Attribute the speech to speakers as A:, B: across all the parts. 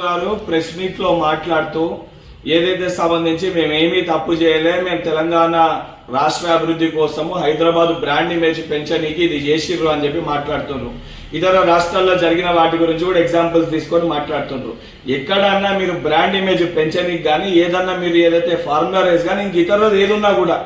A: గారు ప్రెస్ మీట్లో మాట్లాడుతూ ఏదైతే సంబంధించి మేము తప్పు చేయలే మేము తెలంగాణ రాష్ట్ర అభివృద్ధి కోసము హైదరాబాద్ బ్రాండ్ ఇమేజ్ పెంచనీకి ఇది చేసిర్రు అని చెప్పి మాట్లాడుతున్నారు ఇతర రాష్ట్రాల్లో జరిగిన వాటి గురించి కూడా ఎగ్జాంపుల్స్ తీసుకొని మాట్లాడుతుండ్రు. ఎక్కడన్నా మీరు బ్రాండ్ ఇమేజ్ పెంచనీకి కానీ ఏదన్నా మీరు ఏదైతే ఫార్ములా రేస్ కానీ ఇంక ఇతరులు ఏదున్నా కూడా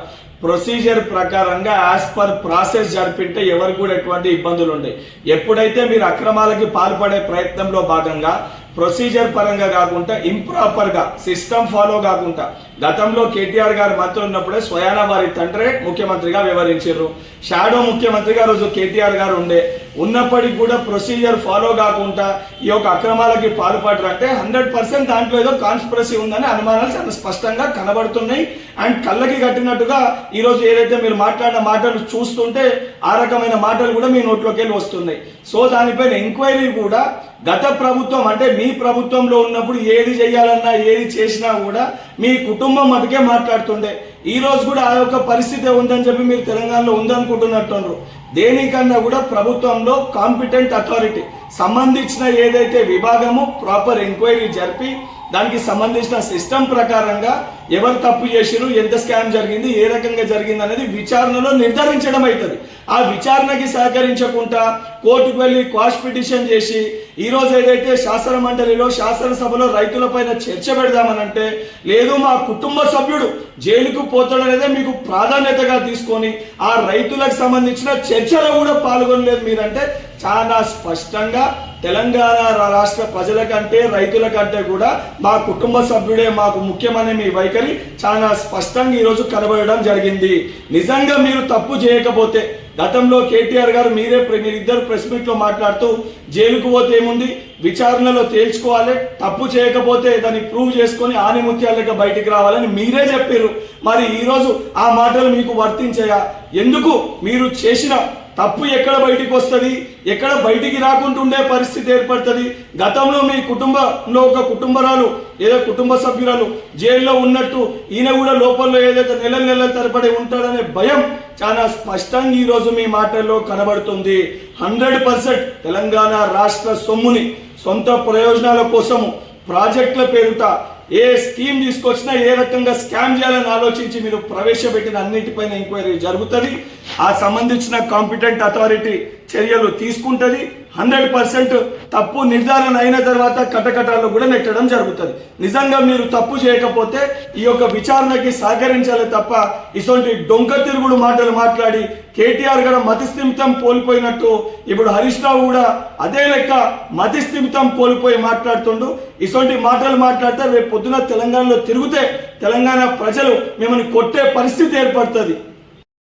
A: ప్రొసీజర్ ప్రకారంగా యాజ్ పర్ ప్రాసెస్ జరిపింటే ఎవరికి కూడా ఎటువంటి ఇబ్బందులు ఉండవు ఎప్పుడైతే మీరు అక్రమాలకి పాల్పడే ప్రయత్నంలో భాగంగా ప్రొసీజర్ పరంగా కాకుండా ఇంప్రాపర్గా సిస్టమ్ ఫాలో కాకుండా. గతంలో కేటీఆర్ గారు మంత్రి ఉన్నప్పుడే స్వయాన వారి తండ్రే ముఖ్యమంత్రిగా వ్యవహరించారు. షాడో ముఖ్యమంత్రిగా రోజు కేటీఆర్ గారు ఉండే. ఉన్నప్పటికీ కూడా ప్రొసీజర్ ఫాలో కాకుండా ఈ యొక్క అక్రమాలకి పాల్పడరు. అంటే హండ్రెడ్ పర్సెంట్ దాంట్లో ఏదో కాన్స్పిరసీ ఉందని అనుమానాలు చాలా స్పష్టంగా కనబడుతున్నాయి. అండ్ కళ్ళకి కట్టినట్టుగా ఈరోజు ఏదైతే మీరు మాట్లాడిన మాటలు చూస్తుంటే ఆ రకమైన మాటలు కూడా మీ నోట్లోకి వెళ్ళి వస్తున్నాయి. సో దానిపైన ఎంక్వైరీ కూడా గత ప్రభుత్వం అంటే మీ ప్రభుత్వంలో ఉన్నప్పుడు ఏది చేయాలన్నా ఏది చేసినా కూడా మీ కుటుంబం మటుకే మాట్లాడుతుండే. ఈ రోజు కూడా ఆ యొక్క పరిస్థితి ఉందని చెప్పి మీరు తెలంగాణలో ఉందనుకుంటున్నట్టున్నారు దేనికన్నా కూడా ప్రభుత్వంలో కాంపిటెంట్ అథారిటీ సంబంధించిన ఏదైతే విభాగము ప్రాపర్ ఎంక్వైరీ జరిపి దానికి సంబంధించిన సిస్టమ్ ప్రకారంగా ఎవరు తప్పు చేసిరు ఎంత స్కామ్ జరిగింది ఏ రకంగా జరిగింది అనేది విచారణలో నిర్ధారించడం అవుతుంది. ఆ విచారణకి సహకరించకుండా కోర్టుకు వెళ్ళి క్వాష్ పిటిషన్ చేసి ఈరోజు ఏదైతే శాసన మండలిలో శాసనసభలో రైతులపైన చర్చ పెడదామనంటే లేదు మా కుటుంబ సభ్యుడు జైలుకు పోతాడనేదే మీకు ప్రాధాన్యతగా తీసుకొని ఆ రైతులకు సంబంధించిన చర్చలో కూడా పాల్గొనలేదు మీరంటే చాలా స్పష్టంగా తెలంగాణ రాష్ట్ర ప్రజల కంటే రైతుల కంటే కూడా మా కుటుంబ సభ్యుడే మాకు ముఖ్యమనే మీ వైఖరి చాలా స్పష్టంగా ఈరోజు కనబడడం జరిగింది. నిజంగా మీరు తప్పు చేయకపోతే గతంలో కేటీఆర్ గారు మీరే ప్ర- మీరిద్దరు ప్రెస్ మీట్లో మాట్లాడుతూ జైలుకు పోతే ఏముంది? విచారణలో తేల్చుకోవాలి. తప్పు చేయకపోతే దాన్ని ప్రూవ్ చేసుకొని ఆనిముత్యాలుగా బయటికి రావాలని మీరే చెప్పారు మరి ఈరోజు ఆ మాటలు మీకు వర్తించాయా? ఎందుకు మీరు చేసిన తప్పు ఎక్కడ బయటికి వస్తుంది? ఎక్కడ బయటికి రాకుండా ఉండే పరిస్థితి ఏర్పడుతుంది. గతంలో మీ కుటుంబంలో ఒక కుటుంబరాలు ఏదో కుటుంబ సభ్యురాలు జైల్లో ఉన్నట్టు ఈయన కూడా లోపల ఏదైతే నెల నెలల తరబడి ఉంటాడనే భయం చాలా స్పష్టంగా ఈరోజు మీ మాటల్లో కనబడుతుంది. హండ్రెడ్ పర్సెంట్ తెలంగాణ రాష్ట్ర సొమ్ముని సొంత ప్రయోజనాల కోసము ప్రాజెక్టుల పేరుట ఏ స్కీమ్ తీసుకొచ్చినా ఏ రకంగా స్కామ్ చేయాలని ఆలోచించి మీరు ప్రవేశపెట్టిన అన్నిటిపైన ఎంక్వైరీ జరుగుతుంది. ఆ సంబంధించిన కాంపిటెంట్ అథారిటీ చర్యలు తీసుకుంటుంది. హండ్రెడ్ పర్సెంట్ తప్పు నిర్ధారణ అయిన తర్వాత కటకటాల్లో కూడా నెట్టడం జరుగుతుంది. నిజంగా మీరు తప్పు చేయకపోతే ఈ యొక్క విచారణకి సహకరించాలి తప్ప ఇటువంటి డొంక తిరుగుడు మాటలు మాట్లాడి కేటీఆర్ గారు మతిస్థిమితం కోల్పోయినట్టు ఇప్పుడు హరీష్ రావు కూడా అదే లెక్క మతిస్థిమితం కోల్పోయి మాట్లాడుతుండు. ఇటువంటి మాటలు మాట్లాడితే రేపు పొద్దున తెలంగాణలో తిరిగితే తెలంగాణ ప్రజలు మిమ్మల్ని కొట్టే పరిస్థితి ఏర్పడుతుంది.